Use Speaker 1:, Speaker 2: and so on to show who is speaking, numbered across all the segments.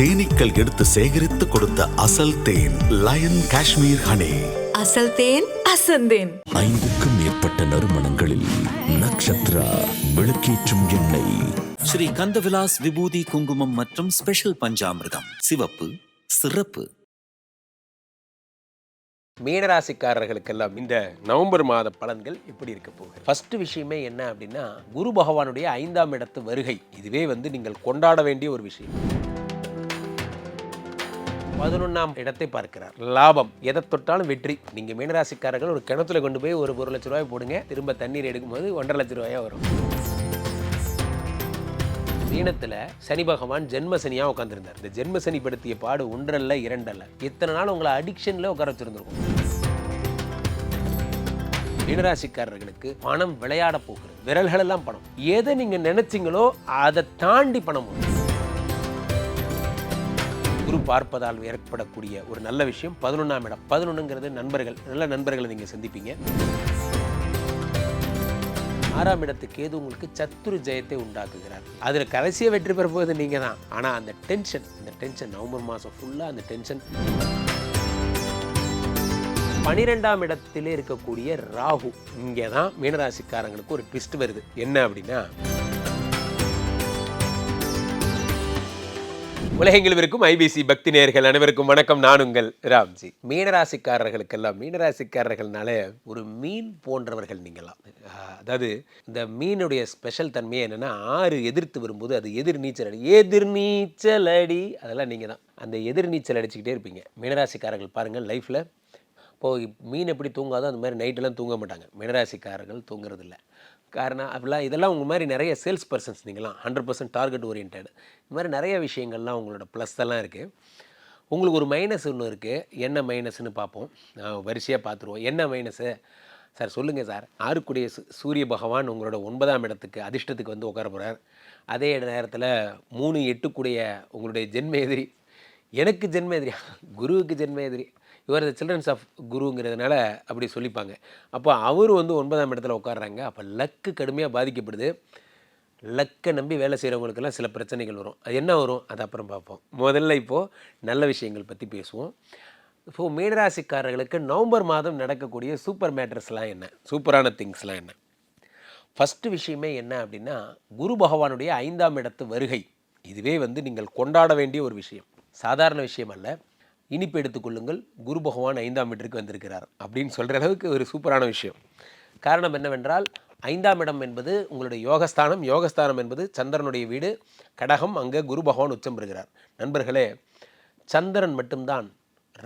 Speaker 1: தேனீக்கள் எடுத்து சேகரித்து கொடுத்த அசல் தேன் லயன் காஷ்மீர் ஹனி.
Speaker 2: அசல் தேன் அசந்தேன்
Speaker 3: ஐந்துக்கும் மேற்பட்ட நறுமணங்களில் நக்ஷத்ரா விளக்கேற்றும் எண்ணெய்.
Speaker 4: ஸ்ரீ கந்தவிலாஸ் விபூதி குங்குமம் மற்றும் ஸ்பெஷல் பஞ்சாமிர்தம். சிவப்பு சிறப்பு.
Speaker 5: மீனராசிக்காரர்களுக்கெல்லாம் இந்த நவம்பர் மாத பலன்கள் எப்படி இருக்க போகுது? ஃபர்ஸ்ட் விஷயமே என்ன அப்படின்னா குரு பகவானுடைய ஐந்தாம் இடத்து வருகை. இதுவே வந்து நீங்கள் கொண்டாட வேண்டிய ஒரு விஷயம். பதினொன்றாம் இடத்தை பார்க்கிறார். லாபம். எதை தொட்டாலும் வெற்றி. நீங்கள் மீனராசிக்காரர்கள் ஒரு கிணத்துல கொண்டு போய் ஒரு ஒரு லட்ச ரூபாய் போடுங்க. திரும்ப தண்ணீர் எடுக்கும்போது ஒன்றரை லட்ச ரூபாயா வரும். மீனத்தில் சனி பகவான் ஜென்ம சனியாக உட்காந்துருந்தார் இந்த ஜென்ம சனி படுத்திய பாடு ஒன்றல்ல இரண்டல்ல. இத்தனை நாள் உங்களை அடிக்ஷனில் உட்கார வச்சிருந்திருக்கும். மீனராசிக்காரர்களுக்கு பணம் விளையாட போகிறது. விரல்களெல்லாம் பணம் எதை நீங்கள் நினைச்சீங்களோ அதை தாண்டி பணம் வரும். குரு பார்ப்பதால் ஏற்படக்கூடிய ஒரு நல்ல விஷயம். பதினொன்றாம் இடம். பதினொன்றுங்கிறது நண்பர்கள் நல்ல நண்பர்களை நீங்கள் சந்திப்பீங்க. ஆறாம் இடத்து கேது உங்களுக்கு சத்துரு ஜெயத்தை உண்டாக்குகிறார். அதில் கடைசியை வெற்றி பெற போவது நீங்கள் தான் ஆனால் அந்த டென்ஷன் அந்த டென்ஷன் நவம்பர் மாதம் ஃபுல்லாக அந்த டென்ஷன். பனிரெண்டாம் இடத்திலே இருக்கக்கூடிய ராகு இங்கே தான் மீனராசிக்காரங்களுக்கு ஒரு ட்விஸ்ட் வருது. என்ன அப்படின்னா உலகெங்கிலும் இருக்கும் ஐபிசி பக்தி நேர்கள் அனைவருக்கும் வணக்கம். நான் உங்கள் ராம்ஜி. மீனராசிக்காரர்களுக்கெல்லாம் மீனராசிக்காரர்கள்னாலே ஒரு மீன் போன்றவர்கள் நீங்களாம். அதாவது இந்த மீனுடைய ஸ்பெஷல் தன்மையை என்னென்னா ஆறு எதிர்த்து வரும்போது அது எதிர் நீச்சல் அடி. எதிர் நீச்சல் அடி. அதெல்லாம் நீங்கள் தான் அந்த எதிர் நீச்சல் அடிச்சுக்கிட்டே இருப்பீங்க. மீனராசிக்காரர்கள் பாருங்கள் லைஃப்பில் இப்போது மீன் எப்படி தூங்காதோ அந்த மாதிரி நைட்டெல்லாம் தூங்க மாட்டாங்க. மீனராசிக்காரர்கள் தூங்குறதில்லை. காரணம் அப்படிலாம் இதெல்லாம் உங்கள் மாதிரி நிறைய சேல்ஸ் பர்சன்ஸ் நீங்களாம் ஹண்ட்ரட் பர்சன்ட் டார்கெட் ஓரியன்ட் இந்த மாதிரி நிறைய விஷயங்கள்லாம் உங்களோட ப்ளஸ் எல்லாம் இருக்குது உங்களுக்கு ஒரு மைனஸ் ஒன்று இருக்குது என்ன மைனஸ்னு பார்ப்போம். வரிசையாக பார்த்துருவோம். என்ன மைனஸு சார் சொல்லுங்கள் சார் ஆறுக்குடைய சு- சூரிய பகவான் உங்களோட ஒன்பதாம் இடத்துக்கு அதிர்ஷ்டத்துக்கு வந்து உட்கார போகிறார் அதே நேரத்தில் மூணு எட்டுக்குடைய உங்களுடைய ஜென்ம எதிரி எனக்கு ஜென்ம எதிரி குருவுக்கு ஜென்ம எதிரி இவர் சில்ட்ரன்ஸ் ஆஃப் குருங்கிறதுனால அப்படி சொல்லிப்பாங்க. அப்போ அவர் வந்து ஒன்பதாம் இடத்துல உட்காடுறாங்க அப்போ லக்கு கடுமையாக பாதிக்கப்படுது. லக்கை நம்பி வேலை செய்கிறவங்களுக்கெல்லாம் சில பிரச்சனைகள் வரும். அது என்ன வரும்? அது அப்புறம் பார்ப்போம். முதல்ல இப்போது நல்ல விஷயங்கள் பற்றி பேசுவோம். இப்போது மீனராசிக்காரர்களுக்கு நவம்பர் மாதம் நடக்கக்கூடிய சூப்பர் மேட்டர்ஸ்லாம் என்ன? சூப்பரான திங்ஸ்லாம் என்ன? ஃபஸ்ட்டு விஷயமே என்ன அப்படின்னா குரு பகவானுடைய ஐந்தாம் இடத்து வருகை. இதுவே வந்து நீங்கள் கொண்டாட வேண்டிய ஒரு விஷயம். சாதாரண விஷயம் அல்ல. இனிப்பு எடுத்துக்கொள்ளுங்கள் குரு பகவான் ஐந்தாம் வீட்டிற்கு வந்திருக்கிறார். அப்படின்னு சொல்கிற அளவுக்கு ஒரு சூப்பரான விஷயம். காரணம் என்னவென்றால் ஐந்தாம் இடம் என்பது உங்களுடைய யோகஸ்தானம். யோகஸ்தானம் என்பது சந்திரனுடைய வீடு. கடகம் அங்கே குரு பகவான் உச்சம் பெறுகிறார். நண்பர்களே சந்திரன் மட்டும்தான்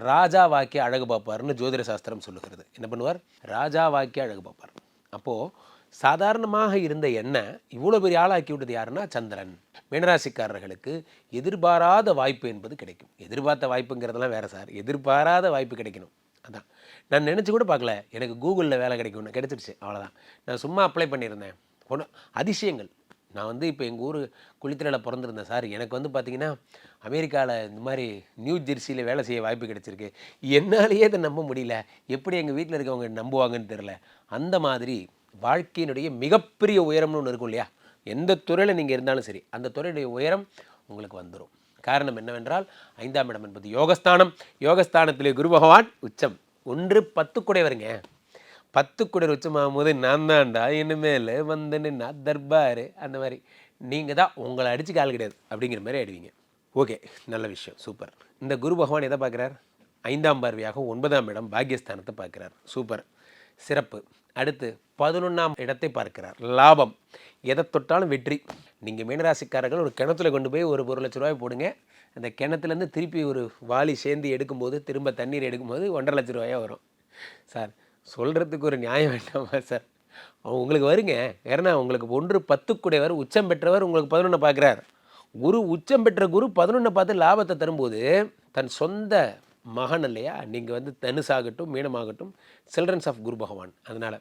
Speaker 5: ராஜா வாக்கிய அழகு பார்ப்பார்னு ஜோதிட சாஸ்திரம் சொல்லுகிறது. என்ன பண்ணுவார்? ராஜா வாக்கிய அழகு பார்ப்பார். அப்போது சாதாரணமாக இருந்த என்ன இவ்வளோ பெரிய ஆளாக்கி விட்டது யாருன்னா சந்திரன். மீனராசிக்காரர்களுக்கு எதிர்பாராத வாய்ப்பு என்பது கிடைக்கும். எதிர்பார்த்த வாய்ப்புங்கிறதெல்லாம் வேறு சார். எதிர்பாராத வாய்ப்பு கிடைக்கணும். அதான். நான் நினச்சி கூட பார்க்கல. எனக்கு கூகுளில் வேலை கிடைக்கும்னு கிடைச்சிருச்சு. அவ்வளோதான் நான் சும்மா அப்ளை பண்ணியிருந்தேன். ஒன்று அதிசயங்கள். நான் வந்து இப்போ எங்கள் ஊர் குளித்தலையில் பிறந்திருந்தேன் சார். எனக்கு வந்து பார்த்திங்கன்னா அமெரிக்காவில் இந்த மாதிரி நியூ ஜெர்சியில் வேலை செய்ய வாய்ப்பு கிடைச்சிருக்கு. என்னாலேயே அதை நம்ப முடியல. எப்படி எங்கள் வீட்டில் இருக்கவங்க நம்புவாங்கன்னு தெரில அந்த மாதிரி வாழ்க்கையினுடைய மிகப்பெரிய உயரம்னு ஒன்று இருக்கும் இல்லையா? எந்த துறையில் நீங்கள் இருந்தாலும் சரி அந்த துறையுடைய உயரம் உங்களுக்கு வந்துடும் காரணம் என்னவென்றால் ஐந்தாம் இடம் என்பது யோகஸ்தானம். யோகஸ்தானத்திலே குரு பகவான் உச்சம். ஒன்று பத்து குடைவருங்க பத்து குடையர் உச்சமாகும் போது நான் தான்டா இனிமேல் வந்து நான் தர்பார் அந்த மாதிரி. நீங்கள் தான் உங்களை அடித்து கால் கிடையாது அப்படிங்கிற மாதிரி ஆயிடுவீங்க. ஓகே நல்ல விஷயம் சூப்பர். இந்த குரு பகவான் எதை பார்க்குறார்? ஐந்தாம் பார்வையாக ஒன்பதாம் இடம் பாக்கியஸ்தானத்தை பார்க்குறார். சூப்பர். சிறப்பு. அடுத்து பதினொன்றாம் இடத்தை பார்க்கிறார். லாபம். எதை தொட்டாலும் வெற்றி. நீங்கள் மீனராசிக்காரர்கள் ஒரு கிணத்துல கொண்டு போய் ஒரு ஒரு லட்ச ரூபாய் போடுங்க. அந்த கிணத்துலேருந்து திருப்பி ஒரு வாளி சேர்ந்து எடுக்கும்போது திரும்ப தண்ணீர் எடுக்கும்போது ஒன்றரை லட்ச ரூபாயாக வரும். சார் சொல்கிறதுக்கு ஒரு நியாயம் வேண்டாமா சார்? உங்களுக்கு வருங்க. ஏன்னா உங்களுக்கு ஒன்று பத்துக்குடையவர் உச்சம் பெற்றவர் உங்களுக்கு பதினொன்று பார்க்குறார். குரு உச்சம் பெற்ற குரு பதினொன்று பார்த்து லாபத்தை தரும்போது தன் சொந்த மகன் இல்லையா? நீங்கள் வந்து தனுசாகட்டும் மீனமாகட்டும் சில்ட்ரன்ஸ் ஆஃப் குரு பகவான். அதனால்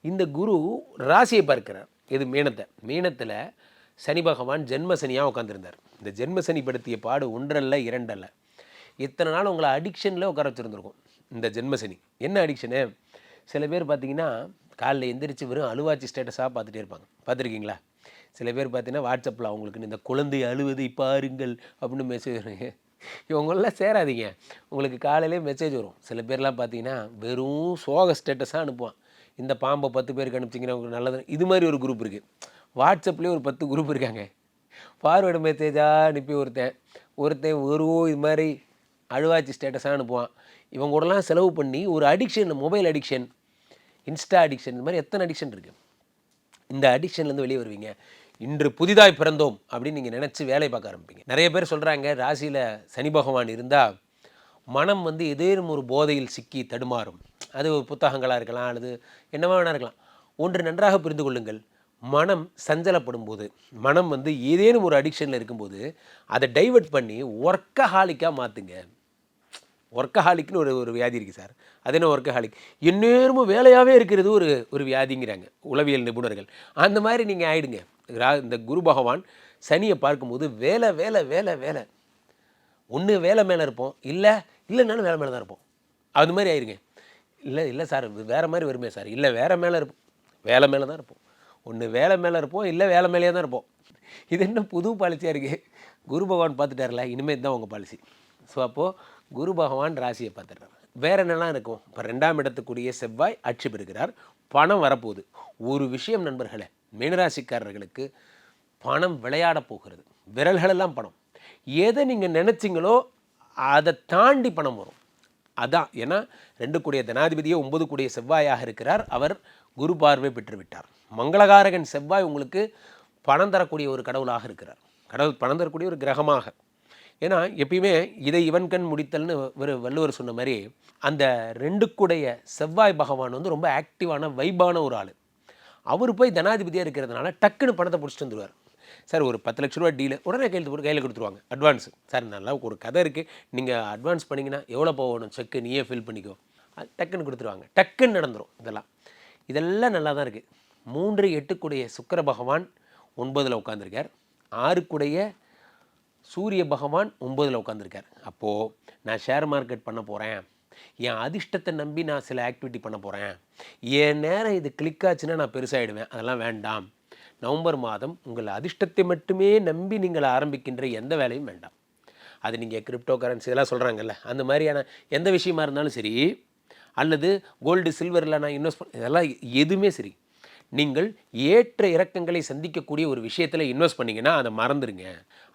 Speaker 5: இந்த குரு ராசியை பார்க்கிறார். இது மீனத்தை. மீனத்தில் சனி பகவான் ஜென்ம சனியாக உட்காந்துருந்தார் இந்த ஜென்ம சனி படுத்திய பாடு ஒன்றல்ல இரண்டல்ல. இத்தனை நாள் உங்களை அடிக்ஷனில் உட்கார வச்சுருந்துருக்கும். இந்த ஜென்ம சனி. என்ன அடிக்ஷனு சில பேர் பார்த்தீங்கன்னா காலைல எந்திரிச்சு வெறும் அழுவாச்சி ஸ்டேட்டஸாக பார்த்துட்டே இருப்பாங்க. பார்த்துருக்கீங்களா? சில பேர் பார்த்தீங்கன்னா வாட்ஸ்அப்பில் அவங்களுக்கு இந்த குழந்தை அழுவது பாருங்கள் அப்படின்னு மெசேஜ் வருங்க சேராதீங்க. உங்களுக்கு காலையிலே மெசேஜ் வரும். சில பேர்லாம் பார்த்தீங்கன்னா வெறும் சோக ஸ்டேட்டஸாக அனுப்புவான். இந்த பாம்பை பத்து பேருக்கு அனுப்பிச்சிங்கன்னா உங்களுக்கு நல்லது. இது மாதிரி ஒரு குரூப் இருக்குது வாட்ஸ்அப்லேயே ஒரு பத்து குரூப் இருக்காங்க. ஃபார்வேர்டு மெசேஜாக அனுப்பி ஒருத்தன். ஒருத்தன் ஒரு இது மாதிரி அழுவாச்சி ஸ்டேட்டஸாக அனுப்புவான். இவங்க கூடலாம் செலவு பண்ணி ஒரு addiction mobile addiction insta addiction இந்த மாதிரி எத்தனை அடிக்ஷன் இருக்குது இந்த அடிக்ஷன்லேருந்து வெளியே வருவீங்க. இன்று புதிதாய் பிறந்தோம் அப்படின்னு நீங்கள் நினச்சி வேலை பார்க்க ஆரம்பிப்பீங்க. நிறைய பேர் சொல்கிறாங்க ராசியில் சனி பகவான் இருந்தால் மனம் வந்து ஏதேனும் ஒரு போதையில் சிக்கி தடுமாறும். அது ஒரு புத்தகங்களாக இருக்கலாம் அல்லது என்னவா வேணா இருக்கலாம். ஒன்று நன்றாக புரிந்து கொள்ளுங்கள். மனம் சஞ்சலப்படும் போது மனம் வந்து ஏதேனும் ஒரு அடிக்ஷனில் இருக்கும்போது அதை டைவர்ட் பண்ணி ஒர்க்கஹாலிக்காக மாற்றுங்க ஒர்க்கஹாலிக்னு ஒரு ஒரு வியாதி இருக்குது சார். அது என்ன ஒர்க்கஹாலிக் எந்நேரமும் வேலையாகவே இருக்கிறது ஒரு ஒரு வியாதிங்கிறாங்க உளவியல் நிபுணர்கள். அந்த மாதிரி நீங்கள் ஆயிடுங்க. ரா- இந்த குரு பகவான் சனியை பார்க்கும்போது வேலை வேலை வேலை வேலை. ஒன்று வேலை மேலே இருப்போம். இல்லை இல்லைனாலும் வேலை மேலே தான் இருப்போம். அது மாதிரி ஆயிருங்க. இல்லை இல்லை சார் வேறு மாதிரி வருமே சார். இல்லை வேறு மேலே இருப்போம். வேலை மேலே தான் இருப்போம். ஒன்று வேலை மேலே இருப்போம். இல்லை வேலை மேலேயே தான் இருப்போம். இது என்ன புது பாலிசியாக இருக்குது குரு பகவான் பார்த்துட்டார்ல இனிமேல் தான் உங்கள் பாலிசி ஸோ அப்போது குரு பகவான் ராசியை பார்த்துடுறாரு. வேற என்னெல்லாம் இருக்கும்? இப்போ ரெண்டாம் இடத்துக்குரிய செவ்வாய் ஆட்சி பெறுகிறார். பணம் வரப்போகுது. ஒரு விஷயம் நண்பர்களே மீனராசிக்காரர்களுக்கு பணம் விளையாட போகிறது. விரல்களெல்லாம் பணம் எதை நீங்கள் நினச்சிங்களோ அதை தாண்டி பணம் வரும். அதான். ஏன்னா ரெண்டு கூடிய ஜனாதிபதியே ஒன்பது கூடிய செவ்வாயாக இருக்கிறார். அவர் குரு பார்வை பெற்றுவிட்டார். மங்களகாரகன் செவ்வாய் உங்களுக்கு பணம் தரக்கூடிய ஒரு கடவுளாக இருக்கிறார். கடவுள் பணம் தரக்கூடிய ஒரு கிரகமாக. ஏன்னா எப்பயுமே இதை இவன் கண் முடித்தல்னு ஒரு வள்ளுவர் சொன்ன மாதிரி அந்த ரெண்டு கூடைய செவ்வாய் பகவான் வந்து ரொம்ப ஆக்டிவான வைபான ஒரு ஆள். அவர் போய் ஜனாதிபதியாக இருக்கிறதுனால டக்குன்னு பணத்தை பிடிச்சிட்டு வந்துடுவார் சார் ஒரு பத்து லட்ச ரூபா டீலு உடனே கையில் போட்டு கையில் கொடுத்துருவாங்க. அட்வான்ஸு சார் நல்லா ஒரு கதை இருக்குது நீங்கள் அட்வான்ஸ் பண்ணிங்கன்னா எவ்வளோ போகணும்? செக்கு நீயே ஃபில் பண்ணிக்கோ. அது டக்குன்னு கொடுத்துருவாங்க. டக்குன்னு நடந்துடும் இதெல்லாம். இதெல்லாம் நல்லா தான் இருக்குது மூன்று எட்டுக்குடைய சுக்கர பகவான் ஒன்பதில் உட்காந்துருக்கார் ஆறுக்குடைய சூரிய பகவான் ஒம்பதில் உட்காந்துருக்கார் அப்போது நான் ஷேர் மார்க்கெட் பண்ண போகிறேன் என் அதிர்ஷ்டத்தை நம்பி நான் சில ஆக்டிவிட்டி பண்ண போகிறேன் என் நேரம் இது கிளிக் ஆச்சுன்னா நான் பெருசாகிடுவேன் அதெல்லாம் வேண்டாம். நவம்பர் மாதம் உங்கள் அதிர்ஷ்டத்தை மட்டுமே நம்பி நீங்கள் ஆரம்பிக்கின்ற எந்த வேலையும் வேண்டாம். அது நீங்கள் கிரிப்டோ கரன்சி இதெல்லாம் சொல்கிறாங்கல்ல அந்த மாதிரியான எந்த விஷயமா இருந்தாலும் சரி அல்லது கோல்டு சில்வரில் நான் இன்வெஸ்ட் பண்ண இதெல்லாம் எதுவுமே சரி. நீங்கள் ஏற்ற இறக்கங்களை சந்திக்கக்கூடிய ஒரு விஷயத்தில் இன்வெஸ்ட் பண்ணிங்கன்னா அதை மறந்துடுங்க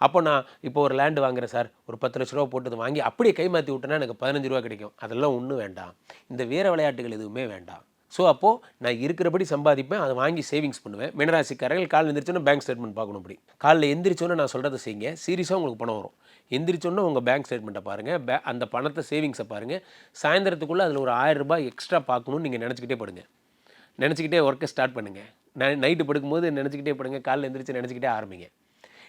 Speaker 5: அப்போ நான் இப்போ ஒரு லேண்டு வாங்குறேன் சார் ஒரு பத்து லட்ச ரூபா போட்டது வாங்கி அப்படியே கைமாற்றி விட்டேன்னா எனக்கு பதினஞ்சு ரூபா கிடைக்கும். அதெல்லாம் ஒன்றும் வேண்டாம். இந்த வீர விளையாட்டுகள் எதுவுமே வேண்டாம். ஸோ அப்போது நான் இருக்கிறபடி சம்பாதிப்பேன். அதை வாங்கி சேவிங்ஸ் பண்ணுவேன். மினராசிக்காரர்கள் கால் எந்திரிச்சோன்னே பேங்க் ஸ்டேட்மெண்ட் பார்க்கணும் அப்படி. காலைல எந்திரிச்சோன்னே நான் சொல்கிறத செய்யுங்க. சீரியஸாக உங்களுக்கு பணம் வரும். எந்திரிச்சோன்னா உங்கள் பேங்க் ஸ்டேட்மெண்ட்டை பாருங்கள் பே அந்த பணத்தை சேவிங்ஸை பாருங்கள் சாயந்தரத்துக்குள்ளே அதில் ஒரு ஆயிரம் ரூபாய் எக்ஸ்ட்ரா பார்க்கணும்னு நீங்கள் நினச்சிக்கிட்டே படுங்க. நினச்சிக்கிட்டே ஒர்க்கை ஸ்டார்ட் பண்ணுங்கள் நை நைட்டு படுக்கும்போது நினச்சிக்கிட்டே படுங்க. காலைல எந்திரிச்சு நினச்சிக்கிட்டே ஆரம்பிங்க.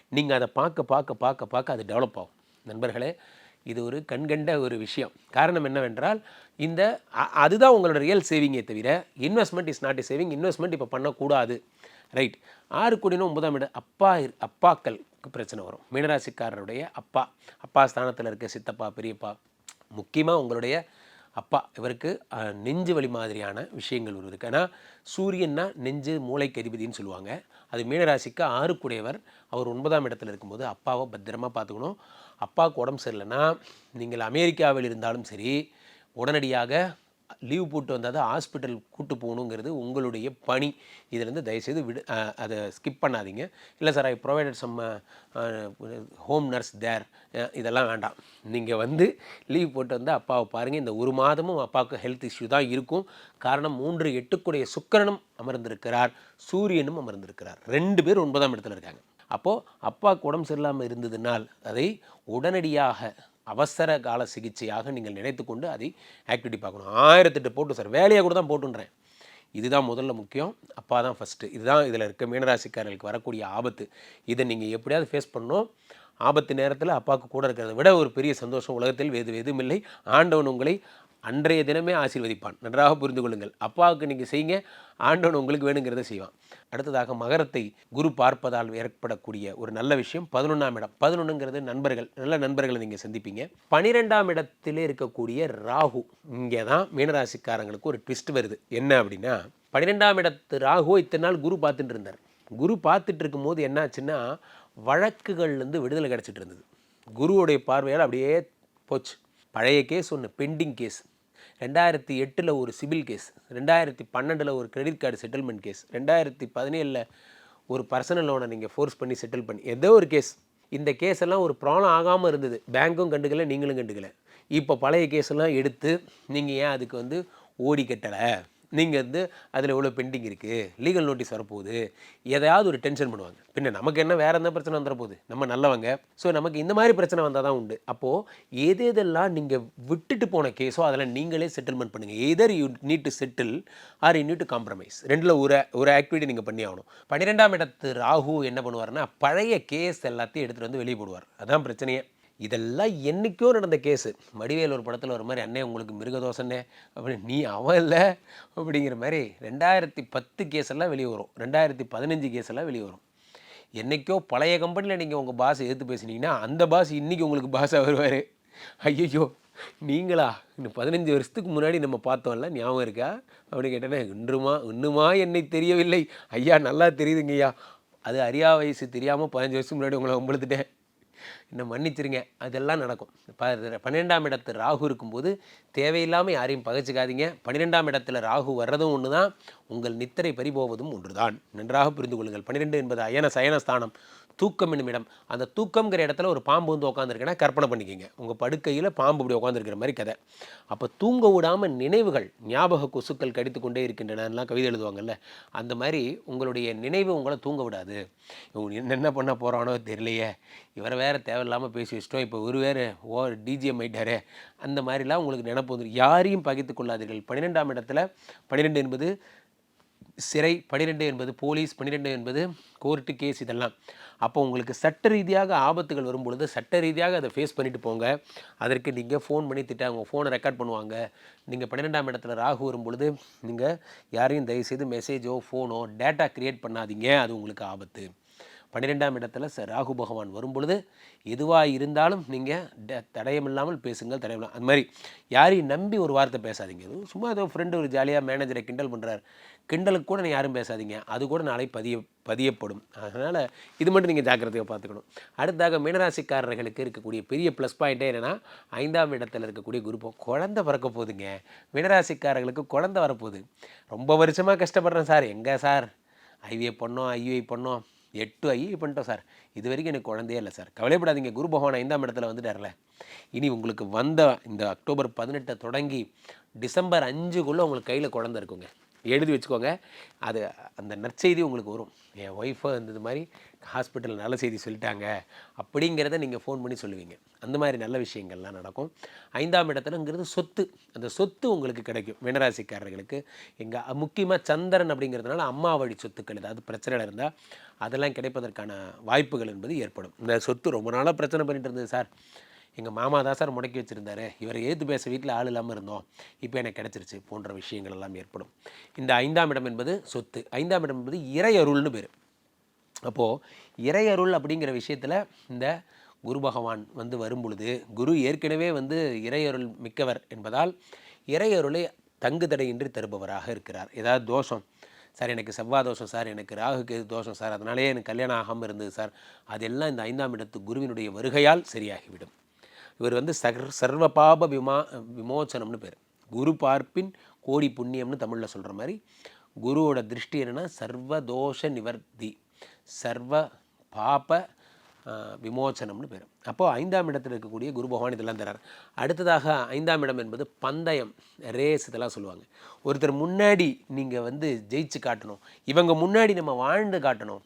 Speaker 5: நீங்கள் அதை பார்க்க பார்க்க பார்க்க பார்க்க அது டெவலப் ஆகும். நண்பர்களே இது ஒரு கண்கண்ட ஒரு விஷயம். காரணம் என்னவென்றால் இந்த அதுதான் உங்களோட ரியல் சேவிங்கே தவிர investment is not saving investment இப்போ பண்ணக்கூடாது. ரைட் ஆறு கோடினா ஒன்பதாம் இடம் அப்பா இரு- அப்பாக்களுக்கு பிரச்சனை வரும். மீனராசிக்காரருடைய அப்பா அப்பா ஸ்தானத்தில் இருக்க சித்தப்பா பெரியப்பா முக்கியமாக உங்களுடைய அப்பா இவருக்கு நெஞ்சு வலி மாதிரியான விஷயங்கள் வருது ஏன்னா சூரியன்னா நெஞ்சு மூளைக்கு அதிபதின்னு சொல்லுவாங்க. அது மீனராசிக்கு ஆறுக்குடையவர். அவர் ஒன்பதாம் இடத்துல இருக்கும்போது அப்பாவை பத்திரமாக பார்த்துக்கணும். அப்பாவுக்கு உடம்பு சரியில்லைன்னா நீங்கள் அமெரிக்காவில் இருந்தாலும் சரி உடனடியாக லீவ் போட்டு வந்தால் தான் ஹாஸ்பிட்டல் கூட்டு போகணுங்கிறது உங்களுடைய பணி. இதிலேருந்து தயவுசெய்து விடு அதை ஸ்கிப் பண்ணாதீங்க. இல்லை sir I provided some home nurse there இதெல்லாம் வேண்டாம். நீங்கள் வந்து லீவ் போட்டு வந்து அப்பாவை பாருங்கள் இந்த ஒரு மாதமும் அப்பாவுக்கு ஹெல்த் இஷ்யூ தான் இருக்கும். காரணம் மூன்று எட்டுக்குடைய சுக்கிரனும் அமர்ந்திருக்கிறார். சூரியனும் அமர்ந்திருக்கிறார். ரெண்டு பேர் ஒன்பதாம் இடத்துல இருக்காங்க. அப்போது அப்பாவுக்கு உடம்பு சரியில்லாமல் இருந்ததுனால் அதை உடனடியாக அவசர கால சிகிச்சையாக நீங்கள் நினைத்துக்கொண்டு அதை ஆக்டிவிட்டி பார்க்கணும். ஆயிரத்தெட்டு போட்டு சார் வேலையை கூட தான் போட்டுன்றேன். இதுதான் முதல்ல முக்கியம். அப்பா தான் ஃபஸ்ட்டு இதுதான் இதில் இருக்க மீனராசிக்காரர்களுக்கு வரக்கூடிய ஆபத்து. இதை நீங்கள் எப்படியாவது ஃபேஸ் பண்ணணும். ஆபத்து நேரத்தில் அப்பாவுக்கு கூட இருக்கிறத விட ஒரு பெரிய சந்தோஷம் உலகத்தில் வேறு எதுவும் இல்லை. ஆண்டவன் உங்களை அன்றைய தினமே ஆசீர்வதிப்பான். நன்றாக புரிந்து கொள்ளுங்கள். அப்பாவுக்கு நீங்கள் செய்யுங்க. ஆண்டவன் உங்களுக்கு வேணுங்கிறத செய்வான். அடுத்ததாக மகரத்தை குரு பார்ப்பதால் ஏற்படக்கூடிய ஒரு நல்ல விஷயம் பதினொன்றாம் இடம். பதினொன்றுங்கிறது நண்பர்கள் நல்ல நண்பர்களை நீங்கள் சந்திப்பீங்க. பனிரெண்டாம் இடத்திலே இருக்கக்கூடிய ராகு இங்கே தான் மீனராசிக்காரங்களுக்கு ஒரு ட்விஸ்ட் வருது. என்ன அப்படின்னா பன்னிரெண்டாம் இடத்து ராகு இத்தனை நாள் குரு பார்த்துட்டு இருந்தார். குரு பார்த்துட்டு இருக்கும்போது என்னாச்சுன்னா வழக்குகள்லேருந்து விடுதலை கிடச்சிட்டு இருந்தது. குருவுடைய பார்வையால் அப்படியே போச்சு. பழைய கேஸ் ஒன்று பெண்டிங் கேஸ் ரெண்டாயிரத்தி எட்டில் ஒரு சிவில் கேஸ் ரெண்டாயிரத்தி பன்னெண்டில் ஒரு கிரெடிட் கார்டு செட்டில்மெண்ட் கேஸ் ரெண்டாயிரத்தி பதினேழில் ஒரு பர்சனல் லோனை நீங்கள் ஃபோர்ஸ் பண்ணி செட்டில் பண்ணி ஏதோ ஒரு கேஸ். இந்த கேஸ் எல்லாம் ஒரு ப்ராப்ளம் ஆகாமல் இருந்தது. பேங்க்கும் கண்டுக்கல நீங்களும் கண்டுக்கல. இப்போ பழைய கேஸ் எல்லாம் எடுத்து நீங்கள் ஏன் அதுக்கு வந்து ஓடி கட்டலை? நீங்கள் வந்து அதில் எவ்வளோ பெண்டிங் இருக்குது லீகல் நோட்டீஸ் வரப்போகுது. எதையாவது ஒரு டென்ஷன் பண்ணுவாங்க. பின்ன நமக்கு என்ன வேறு எந்த பிரச்சனை வந்துடப்போகுது நம்ம நல்லவங்க. ஸோ நமக்கு இந்த மாதிரி பிரச்சனை வந்தால் தான் உண்டு. அப்போது எது எதெல்லாம் நீங்கள் விட்டுட்டு போன கேஸோ அதெல்லாம் நீங்களே செட்டில்மெண்ட் பண்ணுங்கள் either you need to settle or you need to compromise ரெண்டில் ஒரு ஒரு ஆக்டிவிட்டி நீங்கள் பண்ணி ஆகணும். பன்னிரெண்டாம் இடத்து ராகு என்ன பண்ணுவார்னா பழைய கேஸ் எல்லாத்தையும் எடுத்துகிட்டு வந்து வெளியே போடுவார். அதான் பிரச்சனையே. இதெல்லாம் என்னைக்கோ நடந்த கேஸு. வடிவேல் ஒரு படத்தில் ஒரு மாதிரி அண்ணே உங்களுக்கு மிருகதோஷன்னே அப்படின்னு நீ அவன் இல்லை அப்படிங்கிற மாதிரி ரெண்டாயிரத்தி பத்து கேஸ் எல்லாம் வெளியே வரும். ரெண்டாயிரத்தி பதினஞ்சு கேஸெல்லாம் வெளியே வரும். என்னைக்கோ பழைய கம்பெனியில் நீங்கள் உங்கள் பாஸ் எதிர்த்து பேசுனீங்கன்னா அந்த பாஸ் இன்றைக்கி உங்களுக்கு பாஸாக வருவார் ஐயோ நீங்களா? இன்னும் பதினஞ்சு வருஷத்துக்கு முன்னாடி நம்ம பார்த்தோம்ல ஞாபகம் இருக்கா? அப்படின்னு கேட்டேன்னா இன்றுமா இன்னுமா என்னை தெரியவில்லை? ஐயா நல்லா தெரியுதுங்க ஐயா அது அறியா வயசு தெரியாமல் பதினஞ்சு வருஷத்துக்கு முன்னாடி உங்களை உங்களுத்துட்டேன் என்ன மன்னிச்சிருங்க. அதெல்லாம் நடக்கும். பன்னிரெண்டாம் இடத்து ராகு இருக்கும்போது தேவையில்லாமல் யாரையும் பகைச்சிக்காதீங்க. பன்னிரெண்டாம் இடத்துல ராகு வர்றதும் ஒன்று தான் உங்கள் நித்திரை பறிபோவதும் ஒன்றுதான். நன்றாக புரிந்து கொள்ளுங்கள். பன்னிரெண்டு என்பது அயன சயன ஸ்தானம் தூக்கம் என்னும் இடம் அந்த தூக்கம்ங்கிற இடத்துல ஒரு பாம்பு வந்து உட்காந்துருக்குன்னா கற்பனை பண்ணிக்கோங்க. உங்கள் படுக்கையில் பாம்பு இப்படி உட்காந்துருக்கிற மாதிரி கதை. அப்போ தூங்க விடாமல் நினைவுகள் ஞாபக கொசுக்கள் கடித்து கொண்டே இருக்கின்றனலாம் கவிதை எழுதுவாங்கல்ல. அந்த மாதிரி உங்களுடைய நினைவு உங்களை தூங்க விடாது. இவங்க என்ன பண்ண போகிறானோ தெரியலையே. இவரை வேறு தேவையில்லாமல் பேசி வச்சிட்டோம். இப்போ ஒரு வேறு ஓ டிஜிஎம் ஆயிட்டாரே. அந்த மாதிரிலாம் உங்களுக்கு நினப்பு வந்து யாரையும் பகைத்து கொள்ளாதீர்கள். பன்னிரெண்டாம் இடத்துல பன்னிரெண்டு என்பது சிறை பன்னிரெண்டு என்பது போலீஸ் பன்னிரெண்டு என்பது கோர்ட்டு கேஸ் இதெல்லாம். அப்போ உங்களுக்கு சட்ட ரீதியாக ஆபத்துகள் வரும் பொழுது சட்ட ரீதியாக அதை ஃபேஸ் பண்ணிட்டு போங்க. அதற்கு நீங்கள் ஃபோன் பண்ணி திட்ட உங்கள் ஃபோனை ரெக்கார்ட் பண்ணுவாங்க. நீங்கள் பன்னிரெண்டாம் இடத்துல ராகு வரும் பொழுது நீங்கள் யாரையும் தயவுசெய்து மெசேஜோ ஃபோனோ டேட்டா க்ரியேட் பண்ணாதீங்க. அது உங்களுக்கு ஆபத்து. பன்னிரெண்டாம் இடத்துல ச ராகு பகவான் வரும் பொழுது எதுவாக இருந்தாலும் நீங்கள் தடயமில்லாமல் பேசுங்கள் தடயம் அது மாதிரி. யாரையும் நம்பி ஒரு வார்த்தை பேசாதீங்க. சும்மா ஏதோ ஃப்ரெண்டு ஒரு ஜாலியாக மேனேஜரை கிண்டல் பண்ணுறார் கிண்டலுக்கு கூட நீ யாரும் பேசாதீங்க. அது கூட நாளை பதிய பதியப்படும். அதனால் இது மட்டும் நீங்கள் ஜாக்கிரதையாக பார்த்துக்கணும். அடுத்ததாக மீனராசிக்காரர்களுக்கு இருக்கக்கூடிய பெரிய ப்ளஸ் பாயிண்ட்டே என்னென்னா ஐந்தாம் இடத்துல இருக்கக்கூடிய குரூப்பம் குழந்தை பிறக்க போகுதுங்க. மீனராசிக்காரர்களுக்கு குழந்தை வரப்போகுது. ரொம்ப வருஷமாக கஷ்டப்படுறேன் சார். எங்கே சார்? ஐவிஐ பண்ணோம் ஐயுஐ பண்ணோம். எட்டு ஐயுஐ பண்ணிட்டோம் சார். இது வரைக்கும் எனக்கு குழந்தையே இல்லை சார். கவலைப்படாதீங்க. குரு பகவான் ஐந்தாம் இடத்துல வந்துட்டார்ல. இனி உங்களுக்கு வந்த இந்த அக்டோபர் பதினெட்டை தொடங்கி டிசம்பர் அஞ்சுக்குள்ளே உங்களுக்கு கையில் குழந்தை இருக்குங்க. எழுதி வச்சுக்கோங்க. அது அந்த நற்செய்தி உங்களுக்கு வரும். என் ஒய்ஃபை இது மாதிரி ஹாஸ்பிட்டலில் நல்ல செய்தி சொல்லிட்டாங்க அப்படிங்கிறத நீங்கள் ஃபோன் பண்ணி சொல்லுவீங்க. அந்த மாதிரி நல்ல விஷயங்கள்லாம் நடக்கும். ஐந்தாம் இடத்துலங்கிறது சொத்து. அந்த சொத்து உங்களுக்கு கிடைக்கும். வினராசிக்காரர்களுக்கு எங்கள் முக்கியமாக சந்திரன் அப்படிங்கிறதுனால அம்மா வழி சொத்துக்கள் ஏதாவது பிரச்சனையில் இருந்தால் அதெல்லாம் கிடைப்பதற்கான வாய்ப்புகள் என்பது ஏற்படும். இந்த சொத்து ரொம்ப நாளாக பிரச்சனை பண்ணிட்டு இருந்தது சார். எங்கள் மாமா தான் சார் முடக்கி வச்சுருந்தாரு. இவரை ஏற்று பேச வீட்டில் ஆள் இல்லாமல் இருந்தோம். இப்போ எனக்கு கிடச்சிருச்சு. போன்ற விஷயங்கள் எல்லாம் ஏற்படும். இந்த ஐந்தாம் இடம் என்பது சொத்து. ஐந்தாம் இடம் என்பது இறையருள்னு பேர். அப்போது இறையருள் அப்படிங்கிற விஷயத்தில் இந்த குரு பகவான் வந்து வரும்பொழுது குரு ஏற்கனவே வந்து இறையருள் மிக்கவர் என்பதால் இறையருளை தங்கு தடையின்றி தருபவராக இருக்கிறார். ஏதாவது தோஷம். சார் எனக்கு செவ்வாய் தோஷம் சார் எனக்கு ராகுக்கு தோஷம் சார் அதனாலேயே எனக்கு கல்யாணம் ஆகாமல் இருந்தது சார். அதெல்லாம் இந்த ஐந்தாம் இடத்து குருவினுடைய வருகையால் சரியாகிவிடும். இவர் வந்து சர் சர்வ பாப விமா விமோச்சனம்னு பேர். குரு பார்ப்பின் கோடி புண்ணியம்னு தமிழில் சொல்கிற மாதிரி குருவோட திருஷ்டி என்னென்னா சர்வதோஷ நிவர்த்தி சர்வ பாப விமோச்சனம்னு பேர். அப்போது ஐந்தாம் இடத்தில் இருக்கக்கூடிய குரு பகவான் இதெல்லாம் தரார். அடுத்ததாக ஐந்தாம் இடம் என்பது பந்தயம் ரேஸ் இதெல்லாம் சொல்லுவாங்க. ஒருத்தர் முன்னாடி நீங்கள் வந்து ஜெயிச்சு காட்டணும். இவங்க முன்னாடி நம்ம வாழ்ந்து காட்டணும்.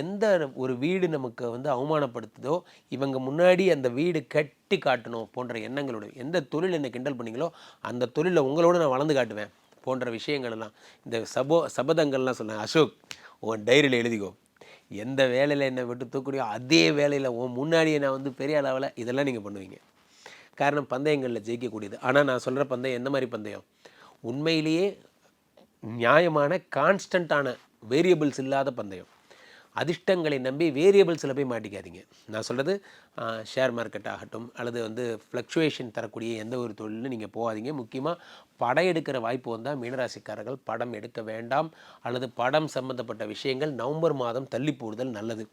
Speaker 5: எந்த ஒரு வீடு நமக்கு வந்து அவமானப்படுத்துதோ இவங்க முன்னாடி அந்த வீடு கட்டி காட்டணும் போன்ற எண்ணங்களோட எந்த தொழில் என்னை கிண்டல் பண்ணீங்களோ அந்த தொழிலில் உங்களோட நான் வளர்ந்து காட்டுவேன் போன்ற விஷயங்கள்லாம். இந்த சபோ சபதங்கள்லாம் சொன்னேன் அசோக் உன் டைரியில் எழுதிக்கோ. எந்த வேலையில் என்னை விட்டு தூக்கடியோ அதே வேலையில் உன் முன்னாடியே நான் வந்து பெரிய அளவில் இதெல்லாம் நீங்கள் பண்ணுவீங்க. காரணம் பந்தயங்களில் ஜெயிக்கக்கூடியது. ஆனால் நான் சொல்கிற பந்தயம் எந்த மாதிரி பந்தயம்? உண்மையிலேயே நியாயமான கான்ஸ்டண்ட்டான வேரியபிள்ஸ் இல்லாத பந்தயம். அதிர்ஷ்டங்களை நம்பி வேரியபிள்ஸில் போய் மாட்டிக்காதீங்க. நான் சொல்கிறது ஷேர் மார்க்கெட் ஆகட்டும் அல்லது வந்து ஃப்ளக்சுவேஷன் தரக்கூடிய எந்த ஒரு தொழிலும் நீங்கள் போகாதீங்க. முக்கியமாக படம் எடுக்கிற வாய்ப்பு வந்தால் மீனராசிக்காரர்கள் படம் எடுக்க வேண்டாம் அல்லது படம் சம்பந்தப்பட்ட விஷயங்கள் நவம்பர் மாதம் தள்ளி போடுதல் நல்லது.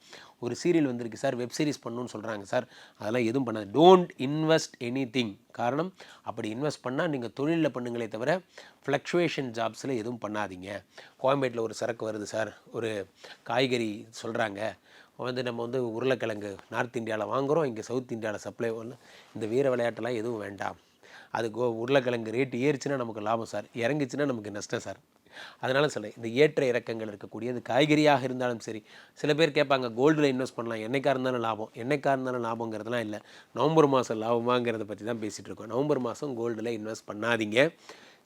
Speaker 5: ஒரு சீரியல் வந்திருக்கு சார் வெப் சீரிஸ் பண்ணணும்னு சொல்கிறாங்க சார். அதெல்லாம் எதுவும் பண்ணாது. டோன்ட் இன்வெஸ்ட் எனி திங் காரணம் அப்படி இன்வெஸ்ட் பண்ணால் நீங்கள் தொழிலில் பண்ணுங்களே தவிர ஃப்ளக்ஷுவேஷன் ஜாப்ஸில் எதுவும் பண்ணாதீங்க. கோயம்பேட்டில் ஒரு சரக்கு வருது சார். ஒரு காய்கறி சொல்கிறாங்க வந்து நம்ம வந்து உருளைக்கிழங்கு நார்த் இந்தியாவில் வாங்குகிறோம் இங்கே சவுத் இந்தியாவில் சப்ளை பண்ண இந்த வீர விளையாட்டெல்லாம் எதுவும் வேண்டாம். அது கோ உருளைக்கிழங்கு ரேட்டு ஏறிச்சுன்னா நமக்கு லாபம் சார். இறங்குச்சுன்னா நமக்கு நஷ்டம் சார். அதனால சொல்கிறேன் இந்த ஏற்ற இறக்கங்கள் இருக்கக்கூடியது காய்கறியாக இருந்தாலும் சரி சில பேர் கேட்பாங்க கோல்டில் இன்வெஸ்ட் பண்ணலாம் என்னைக்காக இருந்தாலும் லாபம் என்னைக்காக இருந்தாலும் லாபங்கிறதுலாம் இல்லை. நவம்பர் மாதம் லாபமாங்கிறத பற்றி தான் பேசிகிட்டு இருக்கோம். நவம்பர் மாதம் கோல்டில் இன்வெஸ்ட் பண்ணாதீங்க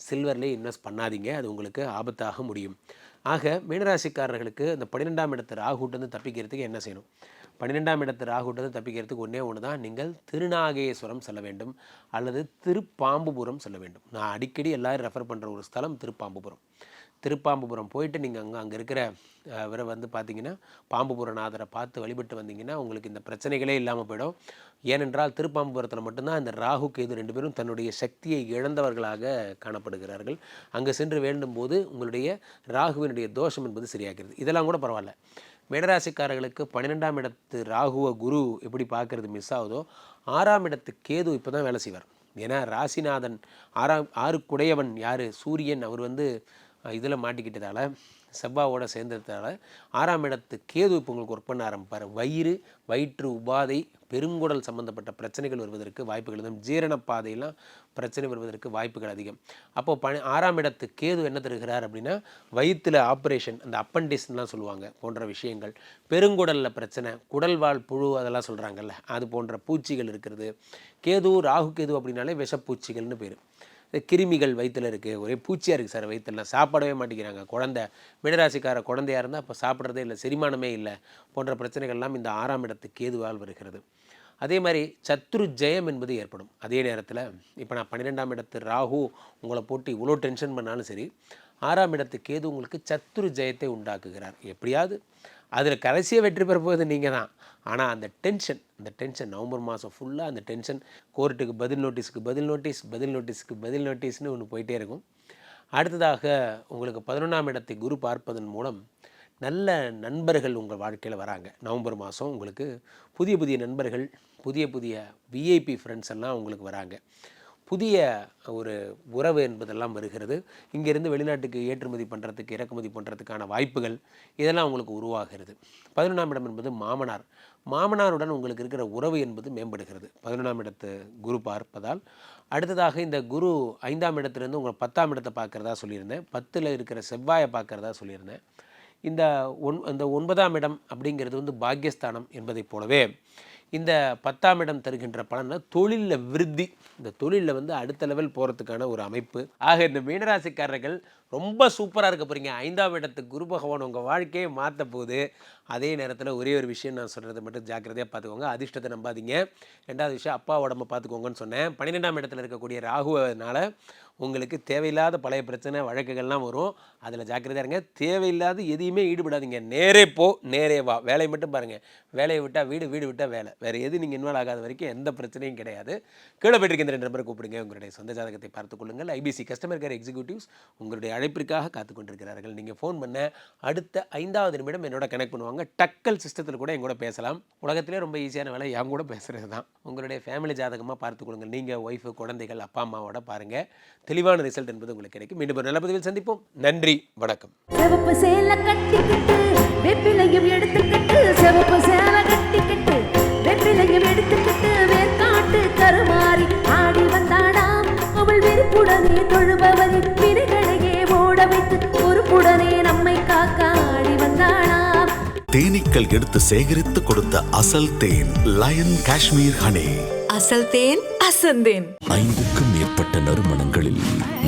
Speaker 5: சில்வர்லேயே இன்வெஸ்ட் பண்ணாதீங்க அது உங்களுக்கு ஆபத்தாக முடியும். ஆக மீனராசிக்காரர்களுக்கு இந்த பன்னிரெண்டாம் இடத்து ராகுட்டேருந்து தப்பிக்கிறதுக்கு என்ன செய்யணும்? பன்னிரெண்டாம் இடத்து ராகுட்டேருந்து தப்பிக்கிறதுக்கு ஒன்றே ஒன்று தான் நீங்கள் திருநாகேஸ்வரம் செல்ல வேண்டும் அல்லது திருப்பாம்புபுரம் செல்ல வேண்டும். நான் அடிக்கடி எல்லாரும் ரெஃபர் பண்ணுற ஒரு ஸ்தலம் திருப்பாம்புபுரம். திருப்பாம்புபுரம் போயிட்டு நீங்கள் அங்கே அங்கே இருக்கிற அஹ், இவரை வந்து பார்த்தீங்கன்னா பாம்புபுரநாதரை பார்த்து வழிபட்டு வந்தீங்கன்னா உங்களுக்கு இந்த பிரச்சனைகளே இல்லாமல் போயிடும். ஏனென்றால் திருப்பாம்புபுரத்தில் மட்டும்தான் இந்த ராகு கேது ரெண்டு பேரும் தன்னுடைய சக்தியை இழந்தவர்களாக காணப்படுகிறார்கள். அங்கே சென்று வேண்டும் போது உங்களுடைய ராகுவினுடைய தோஷம் என்பது சரியாகிறது. இதெல்லாம் கூட பரவாயில்ல. மேடராசிக்காரர்களுக்கு பன்னிரெண்டாம் இடத்து ராகுவ குரு எப்படி பார்க்கறது மிஸ் ஆகுதோ ஆறாம் இடத்து கேது இப்போ தான் வேலை செய்வார். ஏன்னா ராசிநாதன் ஆறாம் ஆறுக்குடையவன் யார்? சூரியன் அவர் வந்து இதில் மாட்டிக்கிட்டதால செவ்வாவோட சேர்ந்ததால் ஆறாம் இடத்து கேது இப்போ உங்களுக்கு ஒர்க் பண்ண ஆரம்பிப்பார். வயிறு வயிற்று உபாதை பெருங்குடல் சம்மந்தப்பட்ட பிரச்சனைகள் வருவதற்கு வாய்ப்புகள் அதிகம். ஜீரண பாதையெல்லாம் பிரச்சனை வருவதற்கு வாய்ப்புகள் அதிகம். அப்போது பணி ஆறாம் இடத்து கேது என்ன தருகிறார் அப்படின்னா வயிற்றில் ஆப்ரேஷன் அந்த அப்பண்டிஸ்லாம் சொல்லுவாங்க போன்ற விஷயங்கள். பெருங்குடலில் பிரச்சனை குடல்வால் புழு அதெல்லாம் சொல்கிறாங்கல்ல அது போன்ற பூச்சிகள் இருக்கிறது. கேது ராகு கேது அப்படின்னாலே விஷப்பூச்சிகள்னு பேர். கிருமிகள் வயிற்றில் இருக்குது ஒரே பூச்சியாக இருக்குது சார் வயிற்றுல சாப்பிடவே மாட்டேங்கிறாங்க. குழந்தை மிடராசிக்கார குழந்தையாக இருந்தால் அப்போ சாப்பிட்றதே இல்லை செரிமானமே இல்லை போன்ற பிரச்சனைகள்லாம் இந்த ஆறாம் இடத்துக்கு கேதுவால் வருகிறது. அதே மாதிரி சத்ரு ஜெயம் என்பது ஏற்படும். அதே நேரத்தில் இப்போ நான் பன்னிரெண்டாம் இடத்து ராகு உங்களை போட்டு இவ்வளோ டென்ஷன் பண்ணாலும் சரி ஆறாம் இடத்து கேது உங்களுக்கு சத்துரு ஜெயத்தை உண்டாக்குகிறார். எப்படியாவது அதில் கடைசியாக வெற்றி பெற போகிறது நீங்கள் தான் ஆனால் அந்த டென்ஷன் அந்த டென்ஷன் நவம்பர் மாதம் ஃபுல்லாக அந்த டென்ஷன் கோர்ட்டுக்கு பதில் நோட்டீஸுக்கு பதில் நோட்டீஸ் பதில் நோட்டீஸுக்கு பதில் நோட்டீஸ்னு ஒன்று போயிட்டே இருக்கும். அடுத்ததாக உங்களுக்கு பதினொன்றாம் இடத்தை குரு பார்ப்பதன் மூலம் நல்ல நண்பர்கள் உங்கள் வாழ்க்கையில் வராங்க. நவம்பர் மாதம் உங்களுக்கு புதிய புதிய நண்பர்கள் புதிய புதிய விஐபி ஃப்ரெண்ட்ஸ் எல்லாம் உங்களுக்கு வராங்க. புதிய ஒரு உறவு என்பதெல்லாம் வருகிறது. இங்கேருந்து வெளிநாட்டுக்கு ஏற்றுமதி பண்ணுறதுக்கு இறக்குமதி பண்ணுறதுக்கான வாய்ப்புகள் இதெல்லாம் உங்களுக்கு உருவாகிறது. பதினொன்றாம் இடம் என்பது மாமனார். மாமனாருடன் உங்களுக்கு இருக்கிற உறவு என்பது மேம்படுகிறது. பதினொன்றாம் இடத்து குரு பார்ப்பதால். அடுத்ததாக இந்த குரு ஐந்தாம் இடத்துலேருந்து உங்களை பத்தாம் இடத்தை பார்க்குறதா சொல்லியிருந்தேன். பத்தில் இருக்கிற செவ்வாயை பார்க்குறதா சொல்லியிருந்தேன். இந்த ஒன் இந்த ஒன்பதாம் இடம் அப்படிங்கிறது வந்து பாக்கியஸ்தானம் என்பதைப் போலவே இந்த பத்தாம் இடம் தருகின்ற பலனை தொழிலில் விருத்தி. இந்த தொழிலில் வந்து அடுத்த லெவல் போகிறதுக்கான ஒரு அமைப்பு. ஆக இந்த மீனராசிக்காரர்கள் ரொம்ப சூப்பராக இருக்க போகிறீங்க ஐந்தாம் இடத்துக்கு குரு பகவான் உங்கள் வாழ்க்கையை மாற்ற போகுது. அதே நேரத்தில் ஒரே ஒரு விஷயம் நான் சொல்கிறது மட்டும் ஜாக்கிரதையாக பார்த்துக்கோங்க. அதிர்ஷ்டத்தை நம்பாதீங்க. ரெண்டாவது விஷயம் அப்பா உடம்ப பார்த்துக்கோங்கன்னு சொன்னேன். பன்னிரெண்டாம் இடத்துல இருக்கக்கூடிய ராகுவனால உங்களுக்கு தேவையில்லாத பழைய பிரச்சனை வழக்குகள்லாம் வரும். அதில் ஜாக்கிரதையாக இருங்க. தேவையில்லாத எதையுமே ஈடுபடாதீங்க. நேரே போ நேரே வா. வேலையை மட்டும் பாருங்கள் வேலையை விட்டால் வீடு வீடு விட்டால் வேலை. வேறு எது நீங்கள் இன்வால்வ் ஆகாத வரைக்கும் எந்த பிரச்சனையும் கிடையாது. கீழே போயிட்டு ரெண்டு நம்பரை கூப்பிடுங்க. உங்களுடைய சொந்த ஜாதகத்தை பார்த்துக்கொள்ளுங்கள் ஐபிசி கஸ்டமர் கேர் எக்ஸிக்யூட்டிவ்ஸ் உங்களுடைய அழைப்பிற்காக காத்து கொண்டிருக்கிறார்கள். நீங்கள் ஃபோன் பண்ண அடுத்த ஐந்தாவது நிமிடம் என்னோட கனெக்ட் பண்ணுவாங்க. டக்கல் சிஸ்டத்தில் கூட எங்கூட பேசலாம். உலகத்திலே ரொம்ப ஈஸியான வேலை. என் கூட பேசுகிறது தான் உங்களுடைய ஃபேமிலி ஜாதகமாக பார்த்துக்கொள்ளுங்கள் நீங்கள் ஒய்ஃபு குழந்தைகள் அப்பா அம்மாவோட பாருங்கள் தெளிவான ரிசல்ட் என்பது உங்களுக்கு கிடைக்கும். மீண்டும் ஒரு நல்ல பதிவில் சந்திப்போம். நன்றி வணக்கம்.
Speaker 6: சிவப்பு சேலை கட்டிக்கிட்டு வெப்பிலையும் எடுத்துக்கிட்டு சிவப்பு சேலை கட்டிக்கிட்டு வெப்பிலையும் எடுத்துக்கிட்டு வேர்க்காட்டு கருமாறி ஆடி வந்தாடாம் அவள் வெறுப்புடனே தொழுபவரின் வினைகளையே ஓட வைத்து பொறுப்புடனே நம்மை காக்க ஆடி வந்தாடாம்
Speaker 1: தேனீக்கள் எடுத்து சேகரித்து கொடுத்த அசல் தேன் லயன் காஷ்மீர் ஹனி.
Speaker 2: அசல் தேன் அசந்தேன்.
Speaker 3: ஐந்துக்கும் மேற்பட்ட நறுமணங்களில்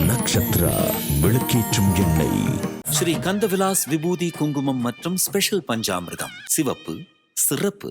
Speaker 3: நக்ஷத்ரா விளக்கேற்றும் எண்ணெய்.
Speaker 4: ஸ்ரீ கந்தவிலாஸ் விபூதி குங்குமம் மற்றும் ஸ்பெஷல் பஞ்சாமிர்தம். சிவப்பு சிறப்பு